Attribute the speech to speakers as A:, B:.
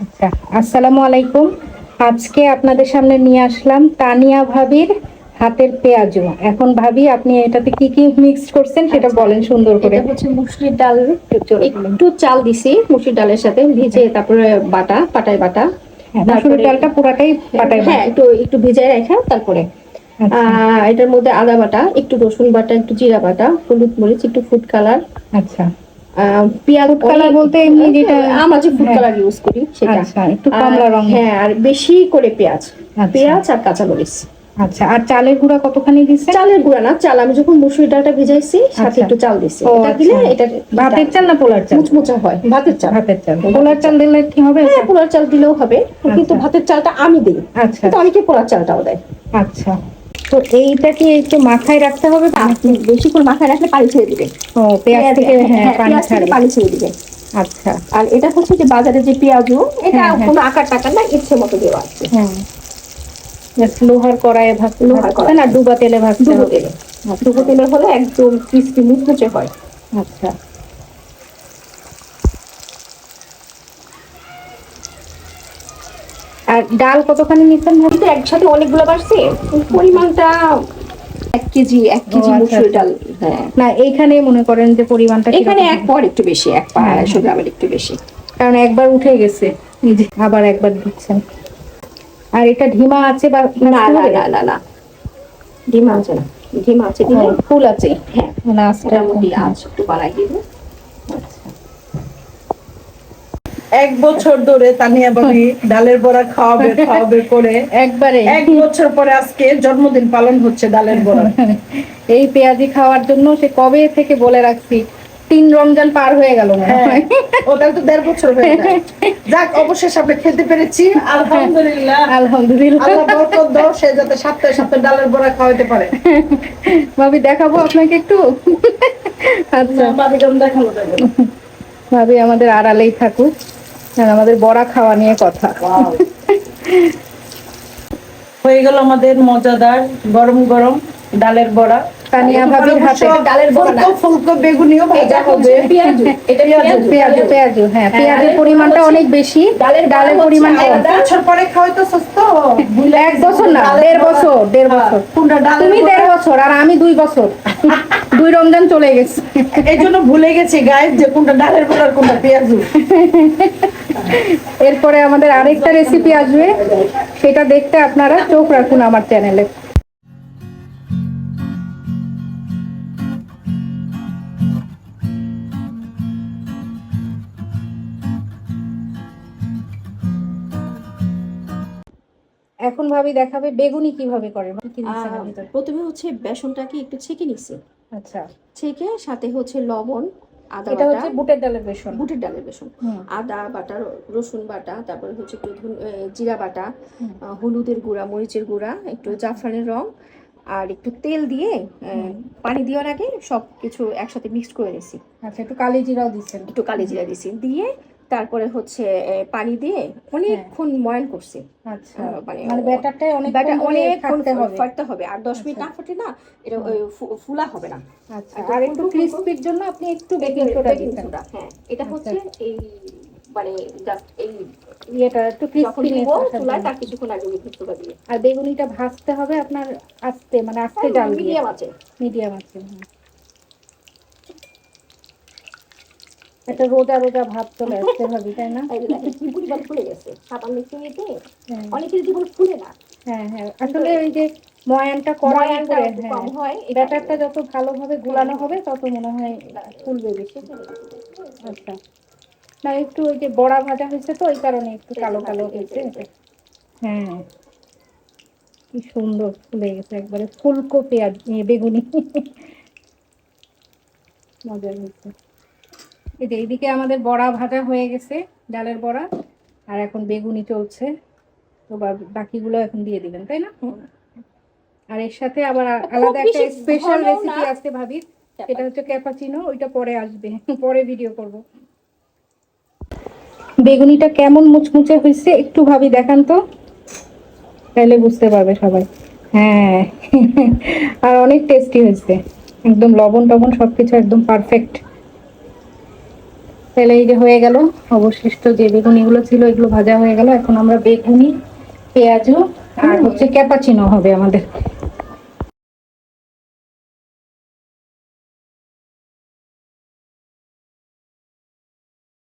A: আচ্ছা আসসালামু আলাইকুম। আজকে আপনাদের সামনে নিয়ে আসলাম তানিয়া ভাবির হাতের পেঁয়াজু। এখন ভাবি আপনি এটাতে কি কি মিক্স করছেন সেটা বলেন সুন্দর করে।
B: হচ্ছে মুসুরির ডাল। একটু চাল দিছি মুসুর ডালের সাথে ভিজে তারপরে বাটা পাটায় বাটা।
A: হ্যাঁ, ডালটা পুরাটাই পাটায়
B: হ্যাঁ একটু একটু ভিজায় রাখা তারপরে।
A: আচ্ছা।
B: এটার মধ্যে আদা বাটা একটু রসুন বাটা একটু জিরা বাটা হলুদ মরিচ একটু ফুড কালার
A: আচ্ছা। Colour
B: অনেক-
A: বলতে এমনি যেটা-
B: আমরা যে ফুড। কালার ইউজ করি সেটা।
A: আচ্ছা, একটু কমলা রঙের।
B: হ্যাঁ আর বেশি করে পেঁয়াজ।
A: আচ্ছা।
B: পেঁয়াজ আর কাঁচা মরিচ।
A: আচ্ছা আর চালের গুঁড়া কতখানি
B: চালের গুঁড়া না চাল। আমি যখন মুসুরি ডালটা ভিজাইছি সাথে
A: আচ্ছা।
B: একটু চাল দিছি এটা দিলে। এটা
A: ভাতের চাল না পোলার চাল?
B: মুচমুচা হয় ভাতের চাল।
A: ভাতের চাল। পোলার চাল দিলে কি হবে?
B: হ্যাঁ পোলার চাল দিলেও হবে। কিন্তু। ভাতের চালটা আমি দিই।
A: আচ্ছা।
B: কিন্তু অনেকে পোলার চালটাও দেয়।
A: আচ্ছা। তো এইটা কি একটু মাথায় রাখতে হবে তো?
B: বেশি করে মাথায় রাখলে পানি ছেড়ে দিবে।
A: ও পেঁয়াজ থেকে হ্যাঁ পানি ছাড়বে।
B: পানি ছেড়ে দিবে।
A: আচ্ছা।
B: আর এটা হচ্ছে যে বাজারে যে পেঁয়াজু এটা
A: হ্যাঁ, হ্যাঁ।
B: কোনো আকার টাকার না ইচ্ছে মতো দেওয়া আছে।
A: হ্যাঁ। লোহার কড়াইয়ে ভাজতে
B: লোহার কড়াই।
A: না ডুবা তেলে ভাজতে
B: ডুবো তেলে। ডুবো তেলের হলে একদম ক্রিস্পি মুচমুচে হয়।
A: আচ্ছা। আর ডাল কতখানি নিচ্ছেন ভাবি
B: একসাথে অনেকগুলো বাড়ছে। পরিমাণটা এক কেজি এক কেজি
A: আচ্ছা,
B: মুসুর
A: আচ্ছা।
B: ডাল। হ্যাঁ।
A: না এইখানে মনে করেন যে পরিমাণটা
B: এখানে? এক পর একটু বেশি এক পা
A: হ্যাঁ,
B: আড়াইশো গ্রামের একটু বেশি।
A: কারণ একবার উঠে গেছে যে আবার একবার দিচ্ছেন। আর এটা ঢিমা আছে বা
B: না না না না না আছে না। ডিম আছে
A: ফুল আছে।
B: হ্যাঁ।
A: আস্তে
B: মোটামুটি আজ একটু বাড়াই দিব।
C: এক বছর ধরে তানিয়া বাবি ডালের বড়া খাওয়াবে খাওয়াবে করে।
A: একবারে।
C: এক বছর পরে আজকে জন্মদিন পালন হচ্ছে ডালের বড়া।
A: এই পেঁয়াজি খাওয়ার জন্য সে কবে থেকে বলে রাখছি তিন রমজান পার হয়ে গেল
C: হ্যাঁ ওটা তো দেড় বছর হয়ে যাক অবশেষে আমরা খেতে পেরেছি। আলহামদুলিল্লাহ।
A: আলহামদুলিল্লাহ।
C: আল্লাহ বরকত দাও সে যাতে সপ্তাহে সপ্তাহে ডালের বড়া খাওয়াতে পারে।
A: ভাবি দেখাবো আপনাকে একটু? আচ্ছা। ভাবি আমাদের আড়ালেই থাকুক। আর আমাদের বড়া খাওয়া নিয়ে কথা।
C: হয়ে গেল আমাদের মজাদার গরম গরম ডালের বড়া।
A: তানিয়া ভাবির হাতে।
B: ডালের বড়া
C: ফুলকো ফুলকো বেগুনিও ভাজা হবে।
B: পেঁয়াজু এটা পেঁয়াজু
A: পেঁয়াজু। পেঁয়াজু হ্যাঁ পেঁয়াজের পরিমাণটা অনেক বেশি।
B: ডালের
A: ডালের
B: হচ্ছে এক
C: বছর পরে খাওয়াই তো সুস্থ।
A: এক বছর না দেড় বছর দেড় বছর।
C: কোনটা ডালের
A: তুমি দেড় বছর আর আমি দুই বছর। দুই রমজান চলে গেছে।
C: এই জন্য ভুলে গেছি গায়ে যে কোনটা ডালের বড়া আর কোনটা পেঁয়াজু।
A: এরপরে আমাদের আরেকটা রেসিপি আসবে সেটা দেখতে আপনারা চোখ রাখুন আমার চ্যানেলে এখন ভাবি দেখাবে বেগুনি কীভাবে করে ভিতরে?
B: প্রথমে হচ্ছে বেসনটাকে একটু ছেঁকে নিছি
A: আচ্ছা।
B: ছেঁকে সাথে হচ্ছে লবণ আদা
A: এটা হচ্ছে বুটের ডালের বেসন।
B: বুটের ডালের বেসন। আদা বাটা রসুন বাটা তারপরে হচ্ছে একটু জিরা বাটা হলুদের গুঁড়া মরিচের গুঁড়া একটু জাফরানের রং আর একটু তেল দিয়ে পানি দেওয়ার আগে সব কিছু একসাথে মিক্স করে নিছি।
A: আচ্ছা একটু কালি জিরাও দিচ্ছেন।
B: একটু কালি জিরা দিছি। দিয়ে তারপরে হচ্ছে পানি দিয়ে অনেকক্ষণ ময়ান করছি।
A: আচ্ছা।
B: মানে
A: মানে অনেক
B: অনেকক্ষণ ফাটতে হবে। আর দশ মিনিট না ফাটে না এটা ফুলা হবে না।
A: আচ্ছা। আর একটু ক্রিস্পির জন্য আপনি একটু বেকিং সোডা
B: বেকিং হ্যাঁ। এটা
A: আচ্ছা।
B: হচ্ছে এই মানে জাস্ট এই
A: ইয়েটা একটু ক্রিস্পি
B: দিব চুলায় তার কিছুক্ষণ আগে দিয়ে।
A: আর বেগুনিটা ভাজতে হবে আপনার আস্তে মানে আস্তে জাল দিয়ে।
B: মিডিয়াম আছে।
A: মিডিয়াম আছে একটা রোজা রোজা ভাব চলে আসতে ভাবি তাই না?
B: কি পরিমাণ ফুলে গেছে সাবান মিশিয়ে
A: হ্যাঁ।
B: অনেকের জীবন ফুলে না।
A: হ্যাঁ হ্যাঁ। আসলে ওই যে ময়ানটা
B: ময়ানটা
A: করে
B: একটু
A: হ্যাঁ
B: কম হয়।
A: ব্যাটারটা যত ভালোভাবে গুলানো হবে তত মনে হয় ফুলবে বেশি। আচ্ছা। না একটু ওই যে বড়া ভাজা হয়েছে তো ওই কারণে একটু কালো কালো হয়েছে। হ্যাঁ। কি সুন্দর ফুলে গেছে একবারে ফুলকো পেঁয়াজ ইয়ে, বেগুনি। মজা হয়েছে। এই যে এইদিকে আমাদের বড়া ভাজা হয়ে গেছে ডালের বড়া আর এখন বেগুনি চলছে। তো বাকিগুলো এখন দিয়ে দিবেন তাই না? আর এর সাথে আবার আলাদা একটা স্পেশাল রেসিপি। আছে ভাবির সেটা হচ্ছে ক্যাপাচিনো ওইটা পরে আসবে। পরে ভিডিও করব। বেগুনিটা কেমন মুচমুচে হয়েছে একটু ভাবি দেখান তো। তাহলে বুঝতে পারবে সবাই। হ্যাঁ। আর অনেক টেস্টি হয়েছে। একদম লবণ টবণ সবকিছু একদম পারফেক্ট তাহলে এই যে হয়ে গেল। অবশিষ্ট যে বেগুনিগুলো ছিল এগুলো ভাজা হয়ে গেল। এখন আমরা বেগুনি পেঁয়াজু আর হচ্ছে ক্যাপাচিনো হবে আমাদের।